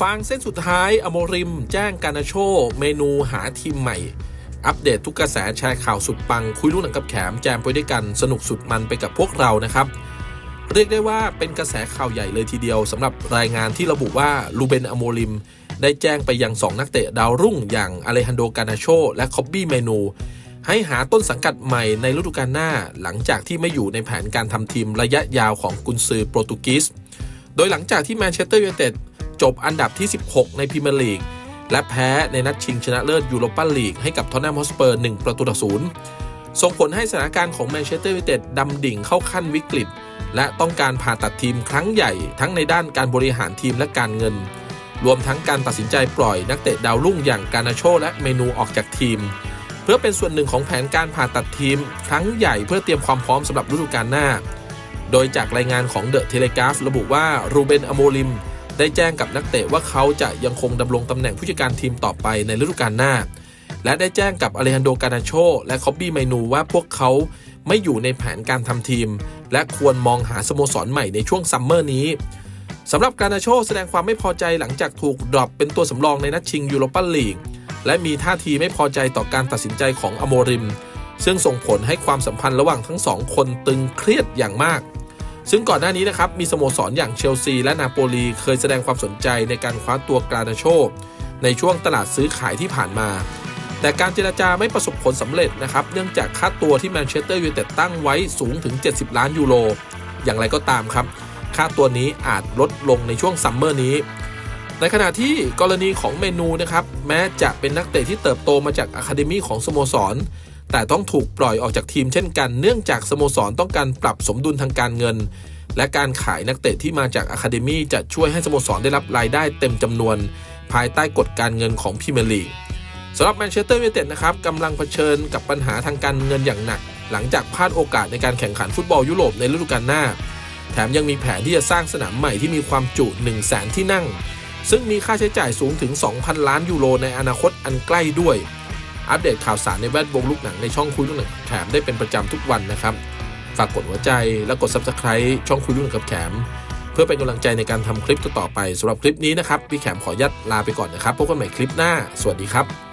ฟางเส้นสุดท้ายอโมริม แจ้งการนาโช เมนูหาทีมใหม่ อัปเดตทุกกระแสแชร์ข่าวสุดปัง คุยลูกหนังกับแขมแจมไปด้วยกันสนุกสุดมันไปกับพวกเรานะครับ เรียกได้ว่าเป็นกระแสข่าวใหญ่เลยทีเดียวสำหรับรายงานที่ระบุว่าลูเบนอโมริม ได้แจ้งไปยัง 2 นักเตะดาวรุ่งอย่างอเลฮันโดกานาโช และคอบบี้เมนู ให้หาต้นสังกัดใหม่ในฤดูกาลหน้า หลังจากที่ไม่อยู่ในแผนการทำทีมระยะยาวของกุนซือโปรตุกีสโดยหลังจากที่แมนเชสเตอร์ยูไนเต็ด จบอันดับที่ 16 ในพรีเมียร์ลีก และแพ้ในนัดชิงชนะเลิศยูโรปาลีกให้กับทอตแนมฮอสเปอร์ 1 ประตูต่อศูนย์ส่งผลให้สถานการณ์ของแมนเชสเตอร์ยูไนเต็ดดำดิ่งเข้าขั้นวิกฤต และต้องการผ่าตัดทีมครั้งใหญ่ ทั้งในด้านการบริหารทีมและการเงิน รวมทั้งการตัดสินใจปล่อยนักเตะดาวรุ่งอย่างการนาโชและเมนูออกจากทีม เพื่อเป็นส่วนหนึ่งของแผนการผ่าตัดทีม ครั้งใหญ่เพื่อเตรียมความพร้อมสำหรับฤดูกาลหน้า โดยจากรายงานของเดอะเทเลกราฟระบุว่ารูเบนอโมริม ได้แจ้งกับนักเตะว่าเขาจะยังคงดำรงตำแหน่งผู้จัดการทีมต่อไปในฤดูกาลหน้า และได้แจ้งกับอเลฮันโดกานาโช และคอบบี้ไมนูว่าพวกเขาไม่อยู่ในแผนการทำทีม และควรมองหาสโมสรใหม่ในช่วงซัมเมอร์นี้สำหรับกานาโชแสดงความไม่พอใจหลังจากถูกดรอปเป็นตัวสำรองในนัดชิงยูโรปาลีกและมีท่าทีไม่พอใจต่อการตัดสินใจของอโมริม ซึ่งส่งผลให้ความสัมพันธ์ระหว่างทั้งสองคนตึงเครียดอย่างมาก ซึ่งก่อนหน้านี้นะครับมีสโมสรอย่างเชลซีและนาโปลีเคยแสดงความสนใจในการคว้าตัวกรานาโชในช่วงตลาดซื้อขายที่ผ่านมา แต่การเจรจาไม่ประสบผลสำเร็จนะครับเนื่องจากค่าตัวที่แมนเชสเตอร์ยูไนเต็ดตั้งไว้สูงถึง 70 ล้านยูโรอย่างไรก็ตามครับ ค่าตัวนี้อาจลดลงในช่วงซัมเมอร์นี้ ในขณะที่กรณีของเมนูนะครับแม้จะเป็นนักเตะที่เติบโตมาจากอะคาเดมีของสโมสร แต่ต้องถูกปล่อยออกจากทีมเช่นกันเนื่องจากสโมสรต้องการปรับสมดุลทางการเงิน และการขายนักเตะที่มาจากอะคาเดมีจะช่วยให้สโมสรได้รับรายได้เต็มจำนวน ภายใต้กฎการเงินของพรีเมียร์ลีกสำหรับแมนเชสเตอร์ยูไนเต็ดนะครับกำลังเผชิญกับปัญหาทางการเงินอย่างหนัก หลังจากพลาดโอกาสในการแข่งขันฟุตบอลยุโรปในฤดูกาลหน้า แถมยังมีแผนที่จะสร้างสนามใหม่ที่มีความจุ 1 0 0 0 0แสนที่นั่ง ซึ่งมีค่าใช้จ่ายสูงถึง 2,000 ล้านยูโรในอนาคตอันใกล้ด้วย อัปเดตข่าวสารในแวดวงลูกหนังในช่องคุยลูกหนังแถมได้เป็นประจำทุกวันนะครับ ฝากกดหัวใจและกด Subscribe ช่องคุยลูกหนังกับแขม เพื่อเป็นกำลังใจในการทำคลิปต่อไปสำหรับคลิปนี้นะครับพี่แขมขออนุญาตลาไปก่อนนะครับพบกันใหม่คลิปหน้า สวัสดีครับ